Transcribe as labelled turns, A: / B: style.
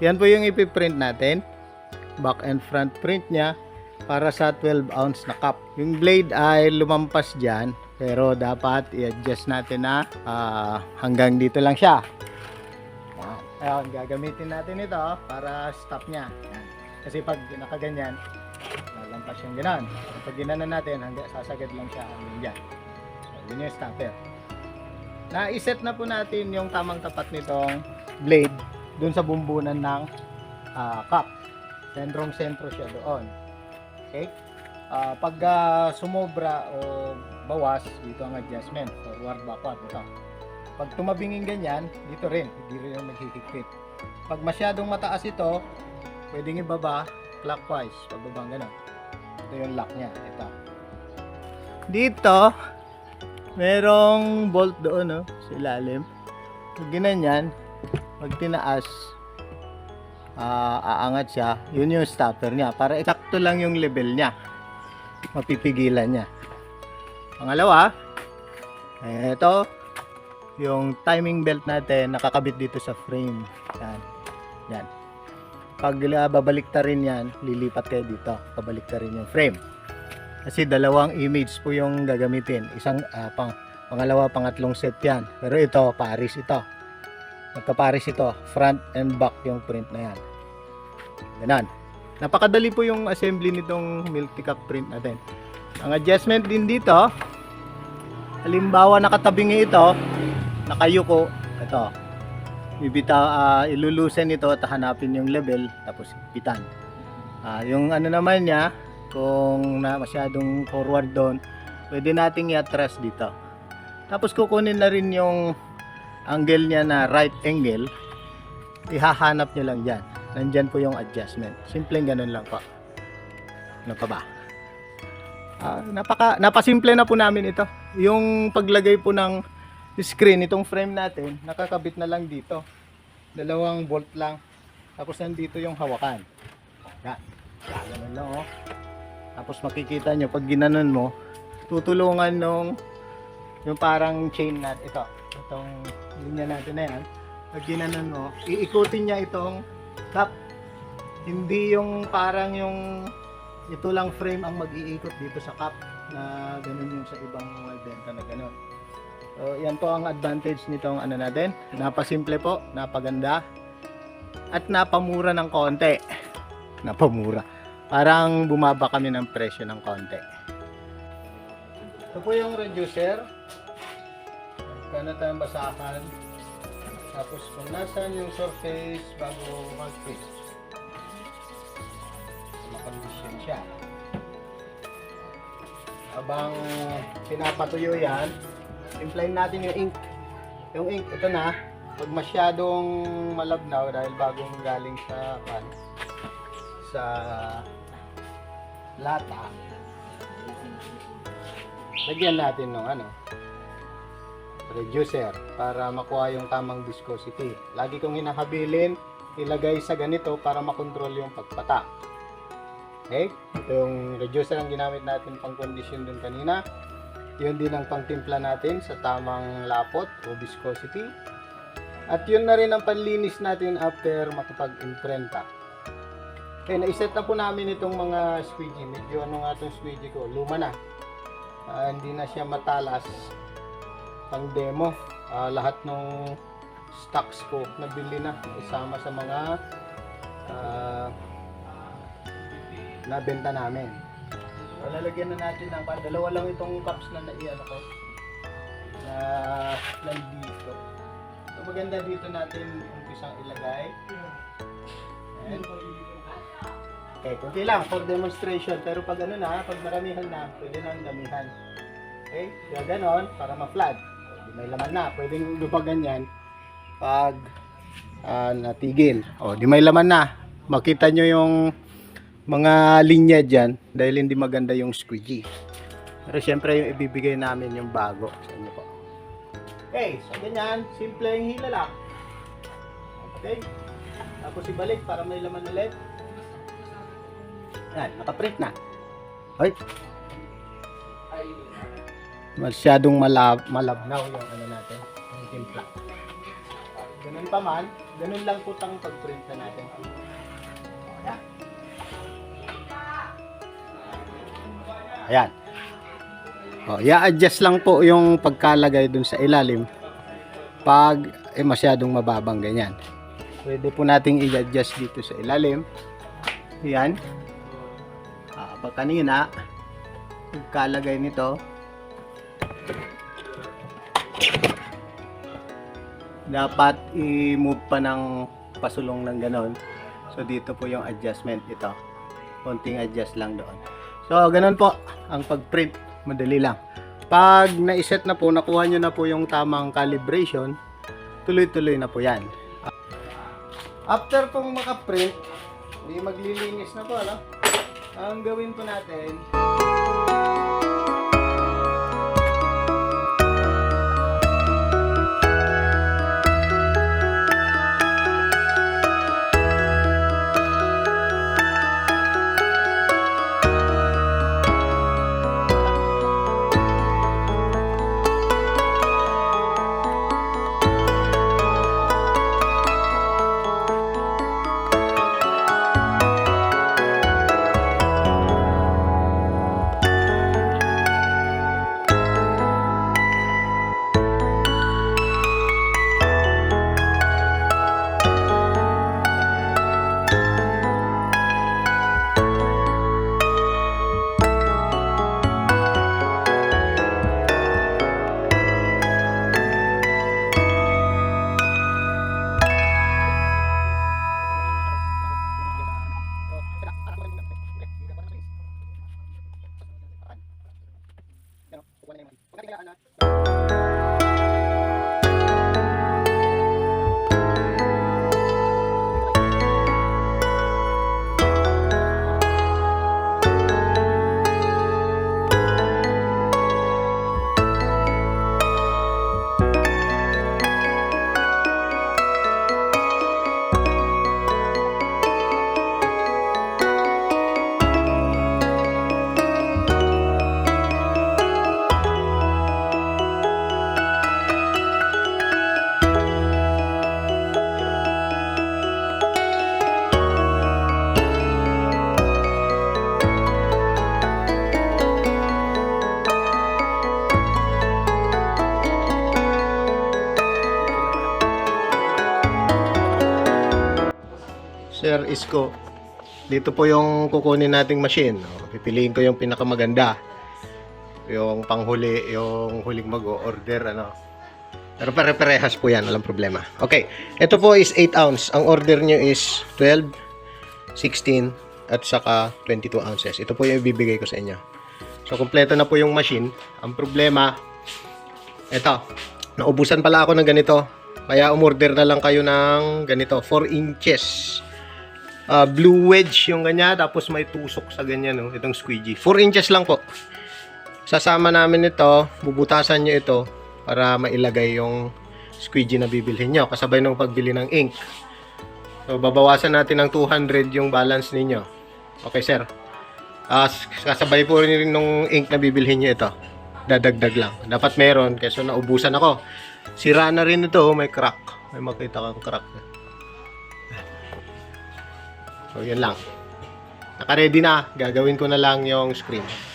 A: Yan po yung ipiprint natin. Back and front print niya para sa 12 ounce na cup. Yung blade ay lumampas dyan pero dapat i-adjust natin na ah, hanggang dito lang siya. Yan. Ayun, gagamitin natin ito para stop niya. Kasi pag nakaganyan, lalampas yung ganon. Pag ginanon natin, hanggang sasagad lang siya hanggang dyan. So, yun yung stopper. Na-set na po natin yung tamang tapat nitong blade dun sa bumbunan ng ah, cup. Sentrong sentro siya doon. Okay? Ah, pag ah, sumobra o bawas, dito ang adjustment. Forward, backward. Ito. Pag tumabingin ganyan, dito rin. Hindi rin yung maghihigpit. Pag masyadong mataas ito, pwedeng ibaba clockwise. Pagbabang ganun. Ito yung lock niya. Ito. Dito, merong bolt doon, no? Sa ilalim. Pag ginanyan, pag tinaas, ah, aangat siya. Yun yung stopper niya. Para eksakto lang yung level niya. Mapipigilan niya. Pangalawa, ito, yung timing belt natin nakakabit dito sa frame. Yan. Yan. Pag uh, babalik rin yan, lilipat kayo dito. Pabalik rin yung frame. Kasi dalawang image po yung gagamitin. Isang ah, pang pangalawa, pangatlong set yan. Pero ito, paris ito. Magkaparis ito. Front and back yung print na yan. Ganon. Napakadali po yung assembly nitong multi-cup print natin. Ang adjustment din dito, halimbawa nakatabingi ito, nakayuko, ito. Bibita, ah, ilulusen ito at hanapin yung level, tapos bitan. Ah, yung ano naman niya, kung na masyadong forward doon, pwede nating i-atras dito. Tapos kukunin na rin yung angle niya na right angle, ihahanap niyo lang dyan. Nandyan po yung adjustment. Simpleng ganun lang po. Ano pa ba? Ah, napaka, napasimple na po namin ito. Yung paglagay po ng screen, itong frame natin, nakakabit na lang dito. Dalawang bolt lang. Tapos nandito yung hawakan. Yan, ganun lang oh. Tapos makikita nyo, pag ginanon mo, tutulungan nung yung parang chain nut. Ito, itong linya natin na yan. Pag ginanon mo, iikutin niya itong cup. Hindi yung parang yung ito lang frame ang mag-iikot dito sa cup na ganun yung sa ibang benta na ganun. So, yan po ang advantage nitong ano natin. Napasimple po, napaganda, at napamura ng konti. Napamura. Parang bumaba kami ng presyo ng konti. Ito po yung reducer. Kaya tayong basahan. Tapos kung nasan yung surface bago mag-fit. Makondisyon siya. Habang pinapatuyo yan, implayin natin yung ink. Yung ink, ito na. Pag masyadong malabnaw dahil bagong galing sa pan, sa lata, lagyan natin ng ano, reducer para makuha yung tamang viscosity. Lagi kong hinahabilin, ilagay sa ganito para makontrol yung pagpata. Okay? Yung reducer ang ginamit natin pang condition dun kanina. Yun din ang pangtimpla natin sa tamang lapot o viscosity. At yun na rin ang panlinis natin after makapag-imprenta. Okay, naiset na po namin itong mga squeegee. Medyo ano nga itong squeegee ko, luma na. Ah, hindi na siya matalas pang demo. Ah, lahat ng stocks ko nabili na isama sa mga ah, nabenta namin. Lalagyan na natin ng pa- dalawa lang itong cups na naiano ko na nandito. So maganda dito natin umpisang ilagay. Ayan. Okay, kunti lang for demonstration. Pero pag ano na, pag maramihan na, pwede na ang damihan. Okay? Kaya ganon, para ma-flat. May laman na. Pwedeng lubagan yan pag ah, natigil. O, di may laman na. Makita nyo yung mga linya dyan dahil hindi maganda yung squeegee. Pero syempre yung ibibigay namin yung bago sa inyo po. Okay, so ganyan. Simple yung hila lang. Okay? Tapos ibalik para may laman ulit. Yan, nakaprint na. Hoy. Masyadong malab malabnaw yung ano natin, yung timpla. Ganun pa man, ganun lang po tang pag-print na natin. Ayan. Ayan. Oh, i-adjust lang po yung pagkalagay dun sa ilalim pag eh, masyadong mababang ganyan. Pwede po nating i-adjust dito sa ilalim. Ayan. Ah, pag kanina, pagkalagay nito, dapat i-move pa ng pasulong ng ganon. So dito po yung adjustment ito. Konting adjust lang doon. So ganon po ang pag-print. Madali lang. Pag na-set na po, nakuha nyo na po yung tamang calibration, tuloy-tuloy na po yan. After pong maka-print, hindi maglilinis na po, ano? Ang gawin po natin, Sir Isko, dito po yung kukunin nating machine. O, Pipiliin ko yung pinakamaganda. Yung panghuli, yung huling mag-order, ano. Pero pare-parehas po yan, walang problema. Okay, ito po is 8 ounce. Ang order nyo is 12, 16, at saka 22 ounces. Ito po yung ibibigay ko sa inyo. So, kompleto na po yung machine. Ang problema, ito, naubusan pala ako ng ganito. Kaya umorder na lang kayo ng ganito, 4 inches uh, blue wedge yung ganyan tapos may tusok sa ganyan no itong squeegee. 4 inches lang po. Sasama namin ito bubutasan nyo ito para mailagay yung squeegee na bibilhin nyo kasabay ng pagbili ng ink. So babawasan natin ng 200 yung balance ninyo. Okay sir. Uh, kasabay po rin nung ink na bibilhin nyo ito. Dadagdag lang. Dapat meron kasi naubusan ako. Sira na rin ito may crack. May makita kang crack So, yun lang. Naka-ready na. Gagawin ko na lang yung screen.